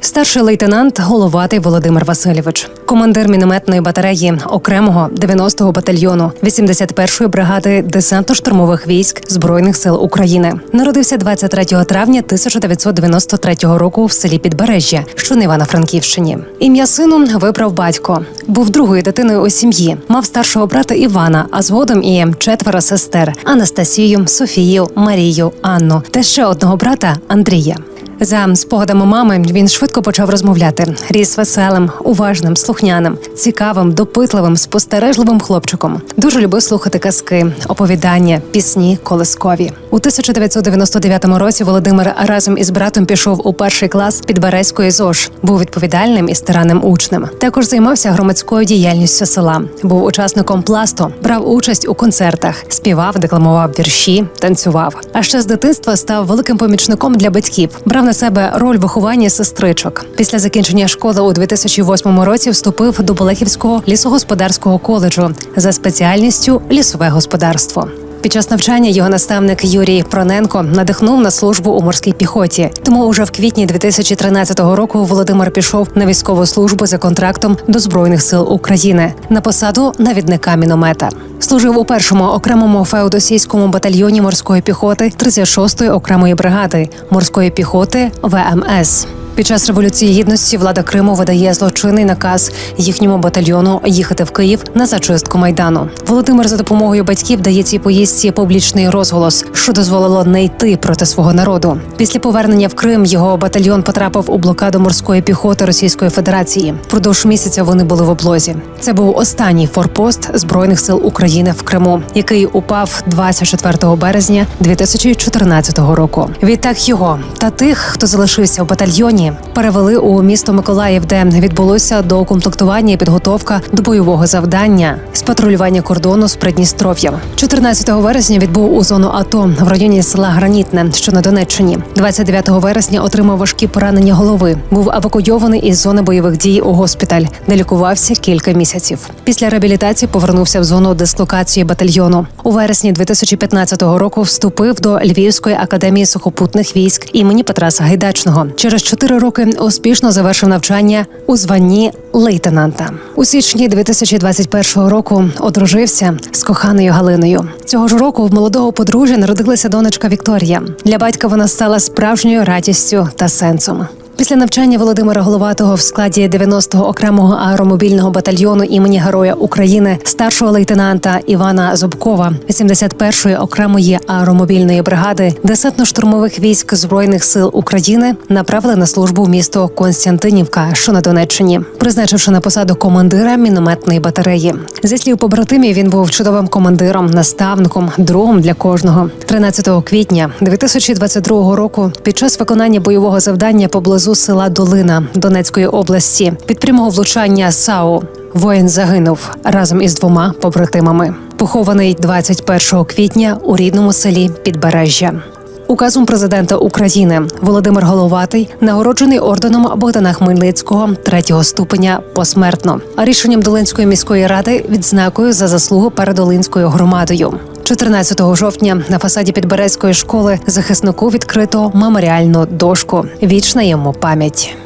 Старший лейтенант Головатий Володимир Васильович, командир мінометної батареї окремого 90-го батальйону 81-ї бригади десантно-штурмових військ збройних сил України. Народився 23 травня 1993 року в селі Підбережжя, що на Івано-Франківщині. Ім'я сину вибрав батько. Був другою дитиною у сім'ї. Мав старшого брата Івана, а згодом і четверо сестер Анастасію, Софію, Марію, Анну та ще одного брата Андрія. За спогадами мами він швидко почав розмовляти. Ріс веселим, уважним, слухняним, цікавим, допитливим, спостережливим хлопчиком. Дуже любив слухати казки, оповідання, пісні, колискові. У 1999 році Володимир разом із братом пішов у перший клас Підберезької ЗОЖ. Був відповідальним і старанним учнем. Також займався громадською діяльністю села. Був учасником пласту, брав участь у концертах, співав, декламував вірші, танцював. А ще з дитинства став великим помічником для батьків. Брав на себе роль виховання сестричок. Після закінчення школи у 2008 році вступив до Болехівського лісогосподарського коледжу за спеціальністю лісове господарство. Під час навчання його наставник Юрій Проненко надихнув на службу у морській піхоті. Тому уже в квітні 2013 року Володимир пішов на військову службу за контрактом до збройних сил України на посаду навідника міномета. Служив у першому окремому феодосійському батальйоні морської піхоти 36-ї окремої бригади морської піхоти ВМС. Під час революції гідності влада Криму видає злочинний наказ їхньому батальйону їхати в Київ на зачистку майдану. Володимир за допомогою батьків дає цій поїздці публічний розголос, що дозволило не йти проти свого народу. Після повернення в Крим його батальйон потрапив у блокаду морської піхоти Російської Федерації. Впродовж місяця вони були в облозі. Це був останній форпост збройних сил України в Криму, який упав 24 березня 2014 року. Відтак його та тих, хто залишився в батальйоні, перевели у місто Миколаїв, де відбулося доукомплектування і підготовка до бойового завдання з патрулювання кордону з Придністров'ям. 14 вересня відбув у зону АТО в районі села Гранітне, що на Донеччині. 29 вересня отримав важкі поранення голови. Був евакуйований із зони бойових дій у госпіталь, де лікувався кілька місяців. Після реабілітації повернувся в зону дислокації батальйону. У вересні 2015 року вступив до Львівської академії сухопутних військ імені Петра Сагайдачного. Через чотири роки успішно завершив навчання у званні лейтенанта. У січні 2021 року одружився з коханою Галиною. Цього ж року в молодого подружжя народилася донечка Вікторія. Для батька вона стала справжньою радістю та сенсом. Після навчання Володимира Головатого в складі 90-го окремого аеромобільного батальйону імені Героя України старшого лейтенанта Івана Зубкова, 81-ї окремої аеромобільної бригади десантно-штурмових військ збройних сил України направили на службу в місто Константинівка, що на Донеччині, призначивши на посаду командира мінометної батареї. Зі слів побратимів, він був чудовим командиром, наставником, другом для кожного. 13 квітня 2022 року, під час виконання бойового завдання поблизу села Долина Донецької області від прямого влучання САУ воїн загинув разом із двома побратимами. Похований 21 квітня у рідному селі Підбережжя. Указом президента України Володимир Головатий нагороджений орденом Богдана Хмельницького третього ступеня посмертно, а рішенням Долинської міської ради відзнакою за заслугу перед Долинською громадою. 14 жовтня на фасаді Підберезької школи захиснику відкрито меморіальну дошку. Вічна йому пам'ять.